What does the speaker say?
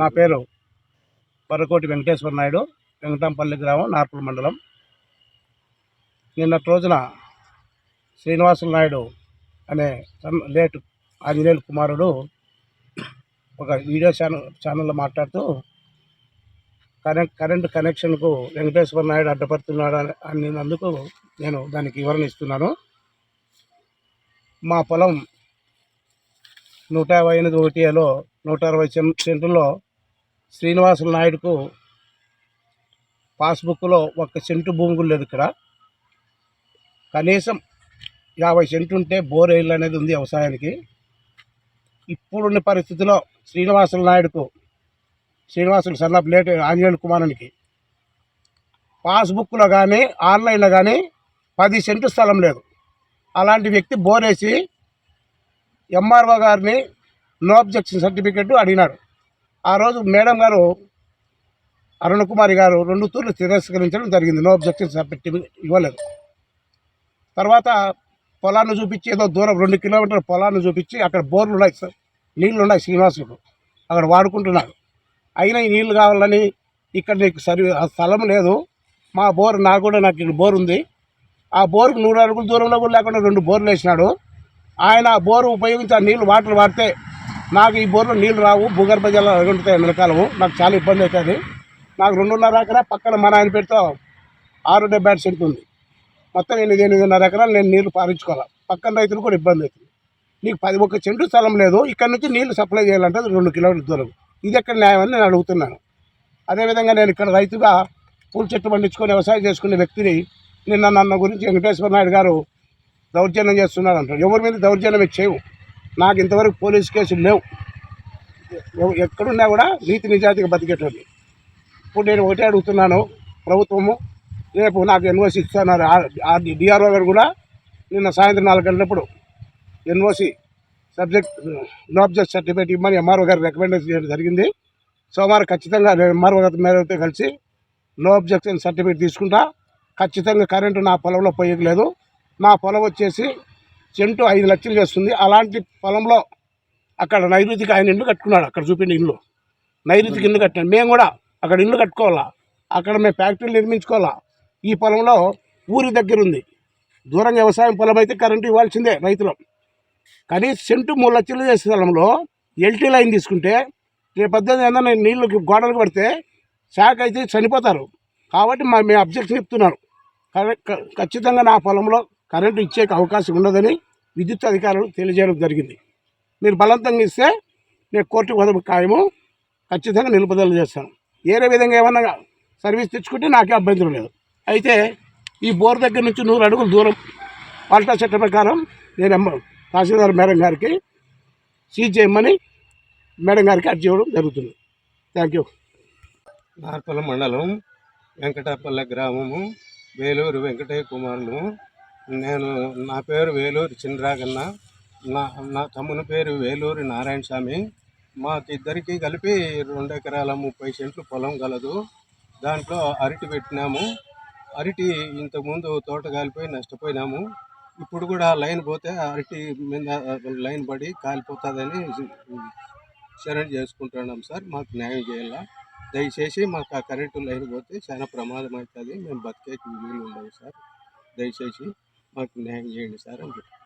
నా పేరు బరకోటి వెంకటేశ్వర నాయుడు వెంకటంపల్లి గ్రామం నార్పల్ మండలం. నిన్నటి రోజున శ్రీనివాసుల నాయుడు అనే సన్- లేట్ ఆంజనేయులు కుమారుడు ఒక వీడియో ఛానల్ ఛానల్లో మాట్లాడుతూ కరెంట్ కరెంట్ కనెక్షన్కు వెంకటేశ్వర నాయుడు అడ్డపడుతున్నాడు అని అన్నందుకు నేను దానికి వివరణ ఇస్తున్నాను. మా పొలం నూట యాభై ఎనిమిది ఒకటిలో నూట అరవై సెం- సెంటుల్లో శ్రీనివాసులు నాయుడుకు పాస్బుక్లో ఒక సెంటు భూమి కూడా లేదు ఇక్కడ. కనీసం యాభై సెంటు ఉంటే బోర్ వేయాలి అనేది ఉంది వ్యవసాయానికి. ఇప్పుడున్న పరిస్థితిలో శ్రీనివాసులు నాయుడుకు శ్రీనివాసులు సన్నప్ లేట్ ఆంజనేయుల కుమారునికి పాస్బుక్లో కానీ ఆన్లైన్లో కానీ పది సెంటు స్థలం లేదు. అలాంటి వ్యక్తి బోరేసి ఎంఆర్ఓ గారిని నో అబ్జెక్షన్ సర్టిఫికెట్ అడిగినాడు. ఆ రోజు మేడం గారు అరుణ కుమారి గారు రెండు తూర్లు తిరస్కరించడం జరిగింది. నో అబ్జెక్షన్ పెట్టి ఇవ్వలేదు. తర్వాత పొలాన్ని చూపించి ఏదో దూరం రెండు కిలోమీటర్ల పొలాన్ని చూపించి అక్కడ బోర్లు ఉన్నాయి సార్. నీళ్ళు ఉన్నాయి శ్రీనివాసులకు అక్కడ వాడుకుంటున్నాడు అయినా ఈ నీళ్ళు కావాలని ఇక్కడ నీకు సరి ఆ స్థలం లేదు. మా బోర్ నాకు కూడా నాకు ఇక్కడ బోర్ ఉంది. ఆ బోరుకు నూరు అడుగుల దూరంలో కూడా లేకుండా రెండు బోర్లు వేసినాడు. ఆయన ఆ బోరు ఉపయోగించి ఆ నీళ్ళు వాటర్ వాడితే నాకు ఈ బోర్లో నీళ్ళు రావు భూగర్భ జలాలు అడుగుంటాయి ఎండకాలము. నాకు చాలా ఇబ్బంది అవుతుంది. నాకు రెండున్నర ఎకరా పక్కన మన ఆయన పెడితే ఆరు డెబ్బై ఆరు సెంట్ ఉంది. మొత్తం ఎనిమిది ఎనిమిదిన్నర ఎకరాలు నేను నీళ్ళు పారించుకోవాలి. పక్కన రైతులు కూడా ఇబ్బంది అవుతుంది. నీకు పది ఒక్క చెంటు స్థలం లేదు. ఇక్కడ నుంచి నీళ్ళు సప్లై చేయాలంటే రెండు కిలోమీటర్ల దూరం. ఇది ఎక్కడ న్యాయం అని నేను అడుగుతున్నాను. అదేవిధంగా నేను ఇక్కడ రైతుగా పూల చెట్టు పండించుకొని వ్యవసాయం చేసుకునే వ్యక్తిని నిన్న నన్న గురించి వెంకటేశ్వర నాయుడు గారు దౌర్జన్యం చేస్తున్నాడు అంటారు ఎవరి మీద దౌర్జన్యం చేయవు. నాకు ఇంతవరకు పోలీస్ కేసులు లేవు. ఎక్కడున్నా కూడా నీతి నిజాయితీగా బతికేటోళ్ళు ఇప్పుడు నేను ఒకటే అడుగుతున్నాను ప్రభుత్వము రేపు నాకు ఎన్ఓసి ఇస్తున్నారు డిఆర్ఓ గారు కూడా నిన్న సాయంత్రం నాలుగు గంటలప్పుడు NOC subject no object certificate ఇవ్వమని ఎంఆర్ఓ గారు రికమెండేషన్ చేయడం జరిగింది. సోమవారం ఖచ్చితంగా నేను ఎంఆర్ఓ గారి మేరతో కలిసి నో అబ్జెక్షన్ సర్టిఫికేట్ తీసుకుంటా. ఖచ్చితంగా కరెంటు నా పొలంలో పోయట్లేదు నా పొలం వచ్చేసి చెంటు ఐదు లక్షలు చేస్తుంది. అలాంటి పొలంలో అక్కడ నైరుతికి ఆయన ఇల్లు కట్టుకున్నాడు. అక్కడ చూపిండి ఇల్లు. నైరుతికి ఇల్లు కట్టాడు మేము కూడా అక్కడ ఇల్లు కట్టుకోవాలా? అక్కడ మేము ఫ్యాక్టరీలు నిర్మించుకోవాలా? ఈ పొలంలో ఊరి దగ్గర ఉంది. దూరంగా వ్యవసాయం పొలం అయితే కరెంటు ఇవ్వాల్సిందే రైతులు. కానీ సెంటు మూడు లక్షలు చేసే స్థలంలో ఎల్టీ లైన్ తీసుకుంటే రేపు పద్దెనిమిది ఏదైనా నీళ్ళు గోడలు పడితే శాఖ అయితే చనిపోతారు. కాబట్టి మా మేము అబ్జెక్షన్ చెప్తున్నాను. ఖచ్చితంగా నా పొలంలో కరెంటు ఇచ్చే అవకాశం ఉండదని విద్యుత్ అధికారులు తెలియజేయడం జరిగింది. మీరు బలవంతంగా ఇస్తే నేను కోర్టుకు వదల ఖాయము. ఖచ్చితంగా నిలుపుదల చేస్తాను. వేరే విధంగా ఏమన్నా సర్వీస్ తెచ్చుకుంటే నాకే అభ్యంతరం లేదు. అయితే ఈ బోర్ దగ్గర నుంచి నూరు అడుగులు దూరం పాల్టా చట్ట ప్రకారం నేను తహసీల్దార్ మేడం గారికి సీజ్ చేయమని మేడం గారికి అర్జీ ఇవ్వడం జరుగుతుంది. Thank you. నార్పల మండలం వెంకటాపల్ల గ్రామము వేలూరు వెంకటయ్య కుమారులు. నేను నా పేరు వేలూరు చిన్నరాగన్న. నా నా తమ్ముని పేరు వేలూరు నారాయణ స్వామి. మాకిద్దరికి కలిపి రెండు ఎకరాల ముప్పై సెంట్లు పొలం గలదు. దాంట్లో అరటి పెట్టినాము. అరటి ఇంతకుముందు తోట కాలిపోయి నష్టపోయినాము. ఇప్పుడు కూడా లైన్ పోతే అరటి మీద లైన్ పడి కాలిపోతుందని సరెండర్ చేసుకుంటున్నాం సార్. మాకు న్యాయం చేయాలా? దయచేసి మాకు ఆ కరెంటు లైన్ పోతే చాలా ప్రమాదం అవుతుంది. మేము బతికేకి వీలు ఉండదు సార్. దయచేసి మాకు న్యాయం చేయండి సార్ అని చెప్పి.